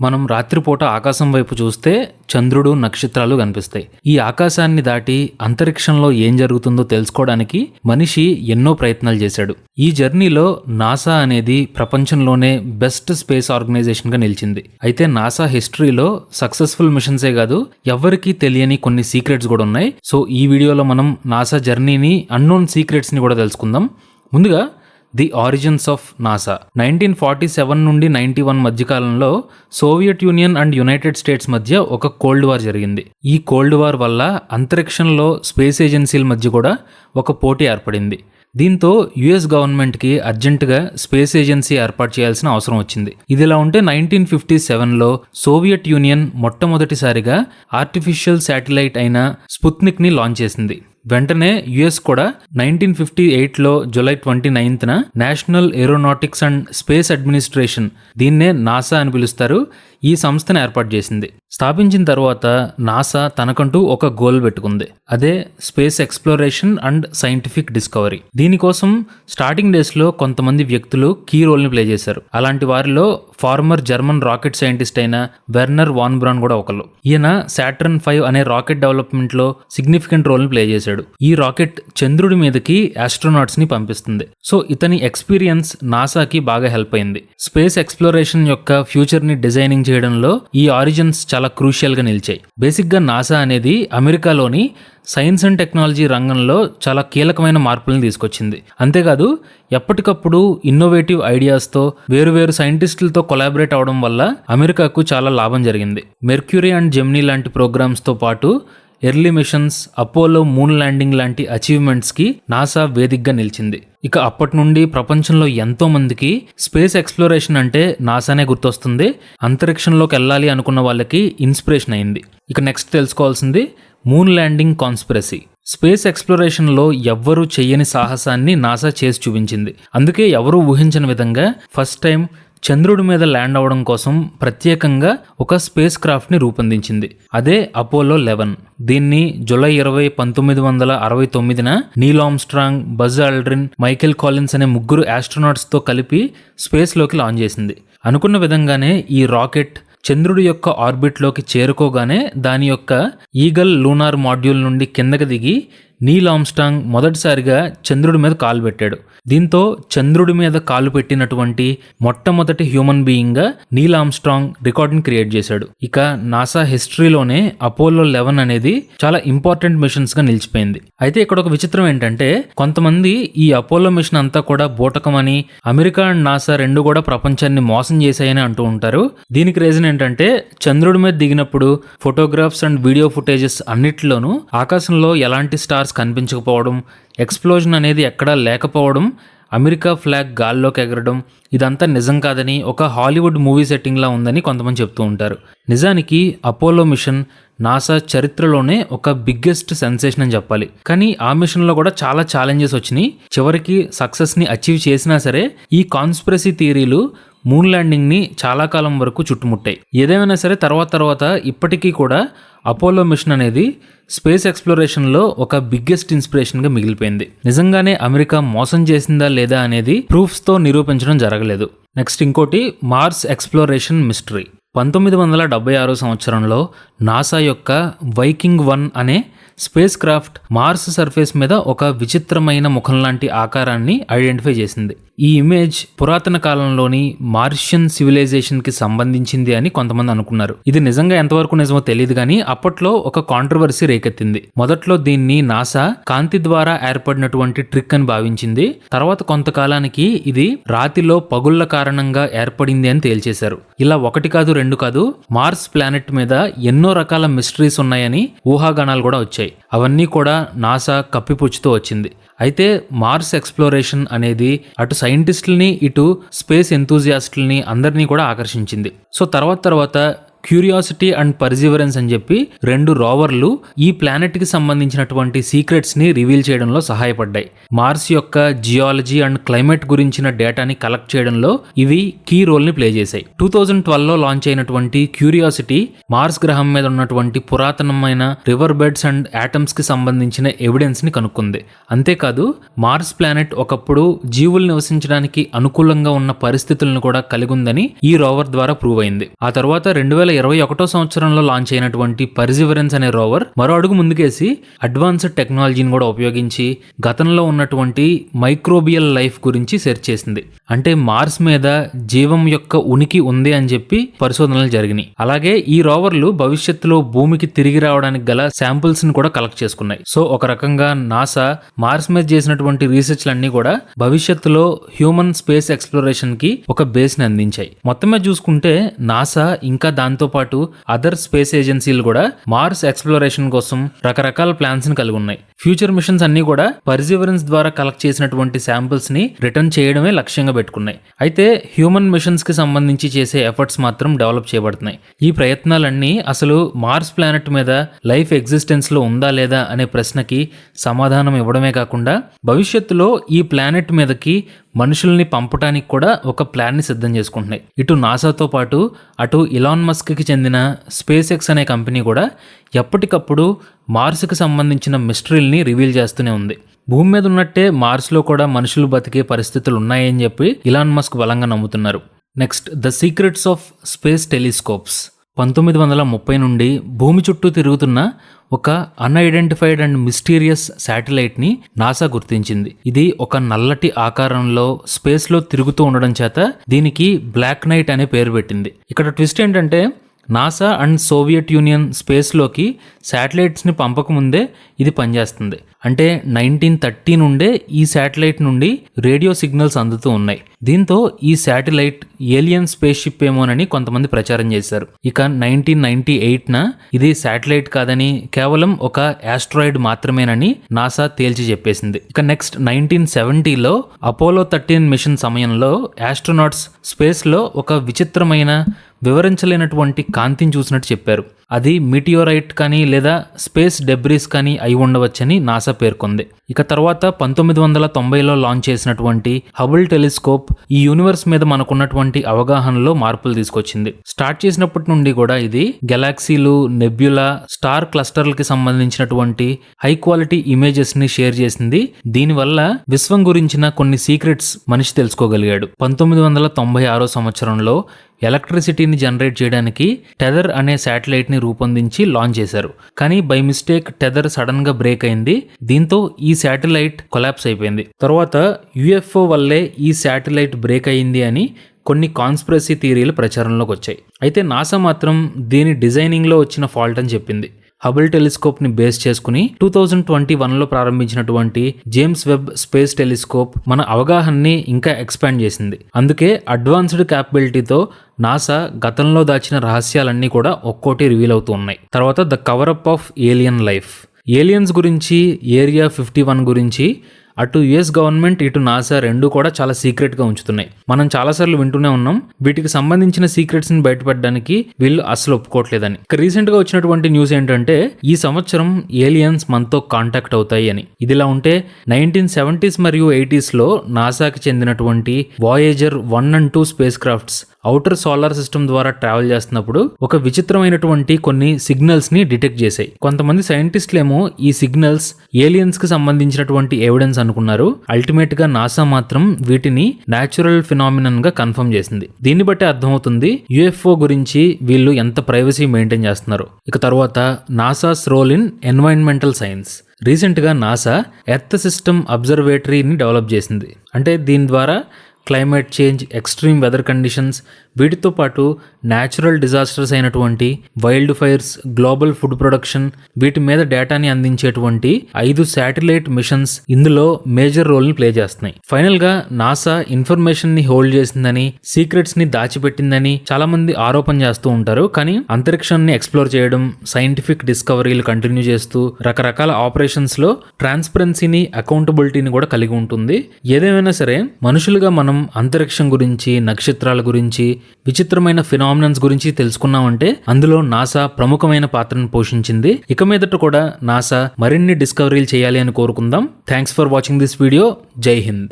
మనం రాత్రిపూట ఆకాశం వైపు చూస్తే చంద్రుడు నక్షత్రాలు కనిపిస్తాయి. ఈ ఆకాశాన్ని దాటి అంతరిక్షంలో ఏం జరుగుతుందో తెలుసుకోవడానికి మనిషి ఎన్నో ప్రయత్నాలు చేశాడు. ఈ జర్నీలో నాసా అనేది ప్రపంచంలోనే బెస్ట్ స్పేస్ ఆర్గనైజేషన్గా నిలిచింది. అయితే నాసా హిస్టరీలో సక్సెస్ఫుల్ మిషన్సే కాదు ఎవరికీ తెలియని కొన్ని సీక్రెట్స్ కూడా ఉన్నాయి. సో ఈ వీడియోలో మనం నాసా జర్నీని అన్నోన్ సీక్రెట్స్ని కూడా తెలుసుకుందాం. ముందుగా the origins of NASA. Nineteen forty seven నుండి నైన్టీ వన్ మధ్యకాలంలో Soviet Union and United States మధ్య ఒక కోల్డ్ వార్ జరిగింది. ఈ కోల్డ్ వార్ వల్ల అంతరిక్షంలో స్పేస్ ఏజెన్సీల మధ్య కూడా ఒక పోటీ ఏర్పడింది. దీంతో యుఎస్ గవర్నమెంట్కి అర్జెంటుగా స్పేస్ ఏజెన్సీ ఏర్పాటు చేయాల్సిన అవసరం వచ్చింది. ఇదిలా ఉంటే నైన్టీన్ ఫిఫ్టీ సెవెన్లో సోవియట్ యూనియన్ మొట్టమొదటిసారిగా ఆర్టిఫిషియల్ శాటిలైట్ అయిన స్పుత్నిక్ని లాంచ్ చేసింది. వెంటనే యుఎస్ కూడా నైన్టీన్ ఫిఫ్టీ ఎయిట్లో July twenty నైన్త్న National Aeronautics and Space Administration దీన్నే నాసా అని పిలుస్తారు ఈ సంస్థను ఏర్పాటు చేసింది. స్థాపించిన తర్వాత నాసా తనకంటూ ఒక గోల్ పెట్టుకుంది. అదే space exploration and scientific discovery. దీనికోసం స్టార్టింగ్ డేస్లో కొంతమంది వ్యక్తులు కీ రోల్ని ప్లే చేశారు. అలాంటి వారిలో ఫార్మర్ జర్మన్ రాకెట్ సైంటిస్ట్ అయిన వెర్నర్ వాన్ బ్రాన్ కూడా ఒకరు ఈయన శాటర్న్ ఫైవ్ అనే రాకెట్ డెవలప్మెంట్లో సిగ్నిఫికెంట్ రోల్ని ప్లే చేశాడు. ఈ రాకెట్ చంద్రుడి మీదకి ఆస్ట్రోనాట్స్ని పంపిస్తుంది. సో ఇతని ఎక్స్పీరియన్స్ నాసాకి బాగా హెల్ప్ అయింది. స్పేస్ ఎక్స్ప్లోరేషన్ యొక్క ఫ్యూచర్ని డిజైనింగ్ చేయడంలో ఈ ఆరిజిన్స్ చాలా చాలా క్రూషియల్గా నిలిచాయి. బేసిక్గా నాసా అనేది అమెరికాలోని సైన్స్ అండ్ టెక్నాలజీ రంగంలో చాలా కీలకమైన మార్పులను తీసుకొచ్చింది. అంతేకాదు ఎప్పటికప్పుడు ఇన్నోవేటివ్ ఐడియాస్తో వేరువేరు సైంటిస్టులతో కొలాబరేట్ అవడం వల్ల అమెరికాకు చాలా లాభం జరిగింది. మెర్క్యూరీ అండ్ జెమ్నీ లాంటి ప్రోగ్రామ్స్తో పాటు early missions Apollo moon landing లాంటి అచీవ్మెంట్స్కి నాసా వేదికగా నిలిచింది. ఇక అప్పటి నుండి ప్రపంచంలో ఎంతో మందికి స్పేస్ ఎక్స్ప్లోరేషన్ అంటే నాసానే గుర్తొస్తుంది. అంతరిక్షంలోకి వెళ్ళాలి అనుకున్న వాళ్ళకి ఇన్స్పిరేషన్ అయింది. ఇక నెక్స్ట్ తెలుసుకోవాల్సింది మూన్ ల్యాండింగ్ కాన్స్పిరసీ. స్పేస్ ఎక్స్ప్లోరేషన్లో ఎవ్వరూ చెయ్యని సాహసాన్ని నాసా చేసి చూపించింది. అందుకే ఎవరూ ఊహించని విధంగా ఫస్ట్ టైం చంద్రుడి మీద ల్యాండ్ అవడం కోసం ప్రత్యేకంగా ఒక స్పేస్ క్రాఫ్ట్ని రూపొందించింది. అదే అపోలో లెవెన్. దీన్ని జూలై ఇరవై పంతొమ్మిది వందల అరవై తొమ్మిదిన Neil Armstrong Buzz Aldrin Michael Collins అనే ముగ్గురు ఆస్ట్రోనాట్స్తో కలిపి స్పేస్లోకి లాంచ్ చేసింది. అనుకున్న విధంగానే ఈ రాకెట్ చంద్రుడి యొక్క ఆర్బిట్లోకి చేరుకోగానే దాని యొక్క ఈగల్ లూనార్ మాడ్యూల్ నుండి కిందకి దిగి నీల్ ఆమ్స్టాంగ్ మొదటిసారిగా చంద్రుడి మీద కాలు పెట్టాడు. దీంతో చంద్రుడి మీద కాలు పెట్టినటువంటి మొట్టమొదటి హ్యూమన్ బీయింగ్గా నీల్ ఆమ్స్ట్రాంగ్ రికార్డ్ని క్రియేట్ చేశాడు. ఇక నాసా హిస్టరీలోనే అపోలో లెవెన్ అనేది చాలా ఇంపార్టెంట్ మిషన్స్గా నిలిచిపోయింది. అయితే ఇక్కడ ఒక విచిత్రం ఏంటంటే కొంతమంది ఈ అపోలో మిషన్ అంతా కూడా బూటకమని అమెరికా అండ్ నాసా రెండు కూడా ప్రపంచాన్ని మోసం చేశాయని అంటూ ఉంటారు. దీనికి రీజన్ ఏంటంటే చంద్రుడి మీద దిగినప్పుడు ఫోటోగ్రాఫ్స్ అండ్ వీడియో ఫుటేజెస్ అన్నిటిలోనూ ఆకాశంలో ఎలాంటి స్టార్స్ కనిపించకపోవడం ఎక్స్ప్లోజన్ అనేది ఎక్కడా లేకపోవడం అమెరికా ఫ్లాగ్ గాల్లోకి ఎగరడం ఇదంతా నిజం కాదని ఒక హాలీవుడ్ మూవీ సెట్టింగ్లా ఉందని కొంతమంది చెప్తూ ఉంటారు. నిజానికి అపోలో మిషన్ నాసా చరిత్రలోనే ఒక బిగ్గెస్ట్ సెన్సేషన్ అని చెప్పాలి. కానీ ఆ మిషన్లో కూడా చాలా ఛాలెంజెస్ వచ్చినాయి. చివరికి సక్సెస్ని అచీవ్ చేసినా సరే ఈ కాన్స్పిరసీ థియరీలు మూన్ ల్యాండింగ్ని చాలా కాలం వరకు చుట్టుముట్టాయి. ఏదేమైనా సరే తర్వాత తర్వాత ఇప్పటికీ కూడా అపోలో మిషన్ అనేది స్పేస్ ఎక్స్ప్లోరేషన్లో ఒక బిగ్గెస్ట్ ఇన్స్పిరేషన్గా మిగిలిపోయింది. నిజంగానే అమెరికా మోసం చేసిందా లేదా అనేది ప్రూఫ్స్తో నిరూపించడం జరగలేదు. నెక్స్ట్ ఇంకోటి మార్స్ ఎక్స్ప్లోరేషన్ మిస్టరీ పంతొమ్మిది వందల డెబ్బై ఆరో సంవత్సరంలో నాసా యొక్క వైకింగ్ వన్ అనే స్పేస్ క్రాఫ్ట్ మార్స్ సర్ఫేస్ మీద ఒక విచిత్రమైన ముఖం లాంటి ఆకారాన్ని ఐడెంటిఫై చేసింది. ఈ ఇమేజ్ పురాతన కాలంలోని మార్షియన్ సివిలైజేషన్కి సంబంధించింది అని కొంతమంది అనుకున్నారు. ఇది నిజంగా ఎంతవరకు నిజమో తెలియదు కానీ అప్పట్లో ఒక కాంట్రవర్సీ రేకెత్తింది. మొదట్లో దీన్ని నాసా కాంతి ద్వారా ఏర్పడినటువంటి ట్రిక్ అని భావించింది. తర్వాత కొంతకాలానికి ఇది రాతిలో పగుళ్ళ కారణంగా ఏర్పడింది అని తేల్చేశారు. ఇలా ఒకటి కాదు రెండు కాదు మార్స్ ప్లానెట్ మీద ఎన్నో రకాల మిస్టరీస్ ఉన్నాయని ఊహాగానాలు కూడా వచ్చాయి. అవన్నీ కూడా నాసా కప్పిపుచ్చుతూ వచ్చింది. అయితే మార్స్ ఎక్స్ప్లోరేషన్ అనేది అటు సైంటిస్టులని ఇటు స్పేస్ ఎంతూజియాస్టులని అందరినీ కూడా ఆకర్షించింది. సో తర్వాత తర్వాత క్యూరియాసిటీ అండ్ పర్జివరెన్స్ అని చెప్పి రెండు రోవర్లు ఈ ప్లానెట్కి సంబంధించినటువంటి సీక్రెట్స్ని రివీల్ చేయడంలో సహాయపడ్డాయి. మార్స్ యొక్క జియాలజీ అండ్ క్లైమేట్ గురించిన డేటాని కలెక్ట్ చేయడంలో ఇవి కీ రోల్ని ప్లే చేశాయి. టూ థౌజండ్ ట్వెల్వ్లో లాంచ్ అయినటువంటి క్యూరియాసిటీ మార్స్ గ్రహం మీద ఉన్నటువంటి పురాతనమైన రివర్ బెడ్స్ అండ్ యాటమ్స్కి సంబంధించిన ఎవిడెన్స్ని కనుక్కుంది. అంతేకాదు మార్స్ ప్లానెట్ ఒకప్పుడు జీవులు నివసించడానికి అనుకూలంగా ఉన్న పరిస్థితులను కూడా కలిగి ఉందని ఈ రోవర్ ద్వారా ప్రూవ్ అయింది. ఆ తర్వాత రెండు వేల ఇరవై ఒకటో సంవత్సరంలో లాంచ్ అయినటువంటి పర్జివరెన్స్ అనే రోవర్ మరో అడుగు ముందుకేసి అడ్వాన్స్డ్ టెక్నాలజీని కూడా ఉపయోగించి గతంలో ఉన్నటువంటి మైక్రోబియల్ లైఫ్ గురించి సెర్చ్ చేసింది. అంటే మార్స్ మీద జీవం యొక్క ఉనికి ఉంది అని చెప్పి పరిశోధనలు జరిగినాయి. అలాగే ఈ రోవర్లు భవిష్యత్తులో భూమికి తిరిగి రావడానికి గల శాంపుల్స్ని కూడా కలెక్ట్ చేసుకున్నాయి. సో ఒక రకంగా నాసా మార్స్ మీద చేసినటువంటి రీసెర్చ్లన్నీ కూడా భవిష్యత్తులో హ్యూమన్ స్పేస్ ఎక్స్ప్లోరేషన్కి ఒక బేస్ని అందించాయి. మొత్తం మీద చూసుకుంటే నాసా ఇంకా దాంతో పాటు అదర్ స్పేస్ ఏజెన్సీలు కూడా మార్స్ ఎక్స్ప్లోరేషన్ కోసం రకరకాల ప్లాన్స్ని కలిగి ఉన్నాయి. ఫ్యూచర్ మిషన్స్ అన్ని కూడా పర్జివరెన్స్ ద్వారా కలెక్ట్ చేసినటువంటి శాంపిల్స్ని రిటర్న్ చేయడమే లక్ష్యంగా పెట్టుకున్నాయి. అయితే హ్యూమన్ మిషన్స్కి సంబంధించి చేసే ఎఫర్ట్స్ మాత్రం డెవలప్ చేయబడుతున్నాయి. ఈ ప్రయత్నాలన్నీ అసలు మార్స్ ప్లానెట్ మీద లైఫ్ ఎగ్జిస్టెన్స్లో ఉందా లేదా అనే ప్రశ్నకి సమాధానం ఇవ్వడమే కాకుండా భవిష్యత్తులో ఈ ప్లానెట్ మీదకి మనుషుల్ని పంపడానికి కూడా ఒక ప్లాన్ని సిద్ధం చేసుకుంటున్నాయి. ఇటు నాసాతో పాటు అటు ఇలాన్ మస్క్ మస్క్కి చెందిన స్పేస్ ఎక్స్ అనే కంపెనీ కూడా ఎప్పటికప్పుడు మార్స్కి సంబంధించిన మిస్టరీల్ని రివీల్ చేస్తూనే ఉంది. భూమి మీద ఉన్నట్టే మార్స్లో కూడా మనుషులు బతికే పరిస్థితులు ఉన్నాయని చెప్పి ఇలాన్ మస్క్ బలంగా నమ్ముతున్నారు. Next the secrets of space telescopes. పంతొమ్మిది వందల ముప్పై నుండి భూమి చుట్టూ తిరుగుతున్న ఒక అన్ఐడెంటిఫైడ్ అండ్ మిస్టీరియస్ శాటిలైట్ని నాసా గుర్తించింది. ఇది ఒక నల్లటి ఆకారంలో స్పేస్లో తిరుగుతూ ఉండడం చేత దీనికి బ్లాక్ నైట్ అనే పేరు పెట్టింది. ఇక్కడ ట్విస్ట్ ఏంటంటే నాసా అండ్ సోవియట్ యూనియన్ స్పేస్లోకి శాటిలైట్స్ని పంపకముందే ఇది పనిచేస్తుంది. అంటే నైన్టీన్ థర్టీ నుండే ఈ శాటిలైట్ నుండి రేడియో సిగ్నల్స్ అందుతూ ఉన్నాయి. దీంతో ఈ శాటిలైట్ ఏలియన్ స్పేస్ షిప్ ఏమోనని కొంతమంది ప్రచారం చేశారు. ఇక నైన్టీన్ నైన్టీ ఎయిట్న ఇది శాటిలైట్ కాదని కేవలం ఒక ఆస్ట్రాయిడ్ మాత్రమేనని నాసా తేల్చి చెప్పేసింది. ఇక నెక్స్ట్ నైన్టీన్ సెవెంటీలో అపోలో థర్టీన్ మిషన్ సమయంలో ఆస్ట్రోనాట్స్ స్పేస్లో ఒక విచిత్రమైన వివరించలేనటువంటి కాంతిని చూసినట్టు చెప్పారు. అది మిటియోరైట్ కానీ లేదా స్పేస్ డెబ్రీస్ కానీ అయి ఉండవచ్చని నాసా పేర్కొంది. ఇక తర్వాత పంతొమ్మిది వందల తొంభైలో లాంచ్ చేసినటువంటి హబుల్ టెలిస్కోప్ ఈ యూనివర్స్ మీద మనకున్నటువంటి అవగాహనలో మార్పులు తీసుకొచ్చింది. స్టార్ట్ చేసినప్పటి నుండి కూడా ఇది గెలాక్సీలు నెబ్యులా స్టార్ క్లస్టర్లకి సంబంధించినటువంటి హై క్వాలిటీ ఇమేజెస్ని షేర్ చేసింది. దీనివల్ల విశ్వం గురించిన కొన్ని సీక్రెట్స్ మనిషి తెలుసుకోగలిగాడు. పంతొమ్మిది వందల తొంభై ఆరో సంవత్సరంలో ఎలక్ట్రిసిటీని జనరేట్ చేయడానికి టెదర్ అనే శాటిలైట్ని రూపొందించి లాంచ్ చేశారు. కానీ బై మిస్టేక్ టెదర్ సడన్గా బ్రేక్ అయింది. దీంతో ఈ శాటిలైట్ కొలాప్స్ అయిపోయింది. తర్వాత యుఎఫ్ఓ వల్లే ఈ శాటిలైట్ బ్రేక్ అయింది అని కొన్ని కాన్స్పిరసీ థియరీలు ప్రచారంలోకి వచ్చాయి. అయితే నాసా మాత్రం దీని డిజైనింగ్లో వచ్చిన ఫాల్ట్ అని చెప్పింది. హబుల్ టెలిస్కోప్ని బేస్ చేసుకుని టూ థౌజండ్ ట్వంటీ వన్లో ప్రారంభించినటువంటి జేమ్స్ వెబ్ స్పేస్ టెలిస్కోప్ మన అవగాహనని ఇంకా ఎక్స్పాండ్ చేసింది. అందుకే అడ్వాన్స్డ్ క్యాపబిలిటీతో నాసా గతంలో దాచిన రహస్యాలన్నీ కూడా ఒక్కోటి రివీల్ అవుతూ ఉన్నాయి తర్వాత the coverup of alien life. Aliens గురించి ఏరియా ఫిఫ్టీ వన్ గురించి అటు యుఎస్ గవర్నమెంట్ ఇటు నాసా రెండు కూడా చాలా సీక్రెట్గా ఉంచుతున్నాయి. మనం చాలాసార్లు వింటూనే ఉన్నాం వీటికి సంబంధించిన సీక్రెట్స్ని బయటపడడానికి వీళ్ళు అసలు ఒప్పుకోవట్లేదని. ఇక రీసెంట్గా వచ్చినటువంటి న్యూస్ ఏంటంటే ఈ సంవత్సరం ఏలియన్స్ మనతో కాంటాక్ట్ అవుతాయి అని. ఇదిలా ఉంటే నైన్టీన్ సెవెంటీస్ మరియు ఎయిటీస్లో నాసాకి చెందినటువంటి Voyager one and two space crafts outer solar system ద్వారా ట్రావెల్ చేస్తున్నప్పుడు ఒక విచిత్రమైనటువంటి కొన్ని సిగ్నల్స్ని డిటెక్ట్ చేశాయి. కొంతమంది సైంటిస్టులేమో ఈ సిగ్నల్స్ ఏలియన్స్కి సంబంధించినటువంటి ఎవిడెన్స్ అనుకున్నారు. అల్టిమేట్గా నాసా మాత్రం వీటిని న్యాచురల్ ఫినామినన్గా కన్ఫర్మ్ చేసింది. దీన్ని బట్టి అర్థమవుతుంది యుఎఫ్ఓ గురించి వీళ్ళు ఎంత ప్రైవసీ మెయింటైన్ చేస్తున్నారు. ఇక తర్వాత NASA's role in environmental science రీసెంట్గా నాసా ఎర్త్ సిస్టమ్ అబ్జర్వేటరీని డెవలప్ చేసింది. అంటే దీని ద్వారా climate change extreme weather conditions వీటితో పాటు న్యాచురల్ డిజాస్టర్స్ అయినటువంటి wild fires global food production వీటి మీద డేటాని అందించేటువంటి ఐదు శాటిలైట్ మిషన్స్ ఇందులో మేజర్ రోల్ని ప్లే చేస్తున్నాయి. ఫైనల్గా నాసా ఇన్ఫర్మేషన్ని హోల్డ్ చేసిందని సీక్రెట్స్ని దాచిపెట్టిందని చాలామంది ఆరోపణ చేస్తూ ఉంటారు. కానీ అంతరిక్షాన్ని ఎక్స్ప్లోర్ చేయడం సైంటిఫిక్ డిస్కవరీలు కంటిన్యూ చేస్తూ రకరకాల ఆపరేషన్స్లో ట్రాన్స్పరెన్సీని అకౌంటబిలిటీని కూడా కలిగి ఉంటుంది. ఏదేమైనా సరే మనుషులుగా మనం మనం అంతరిక్షం గురించి నక్షత్రాల గురించి విచిత్రమైన ఫినామినన్స్ గురించి తెలుసుకున్నామంటే అందులో నాసా ప్రముఖమైన పాత్రను పోషించింది. ఇక మీదట కూడా నాసా మరిన్ని డిస్కవరీలు చేయాలి అని కోరుకుందాం. Thanks for watching this video జై హింద్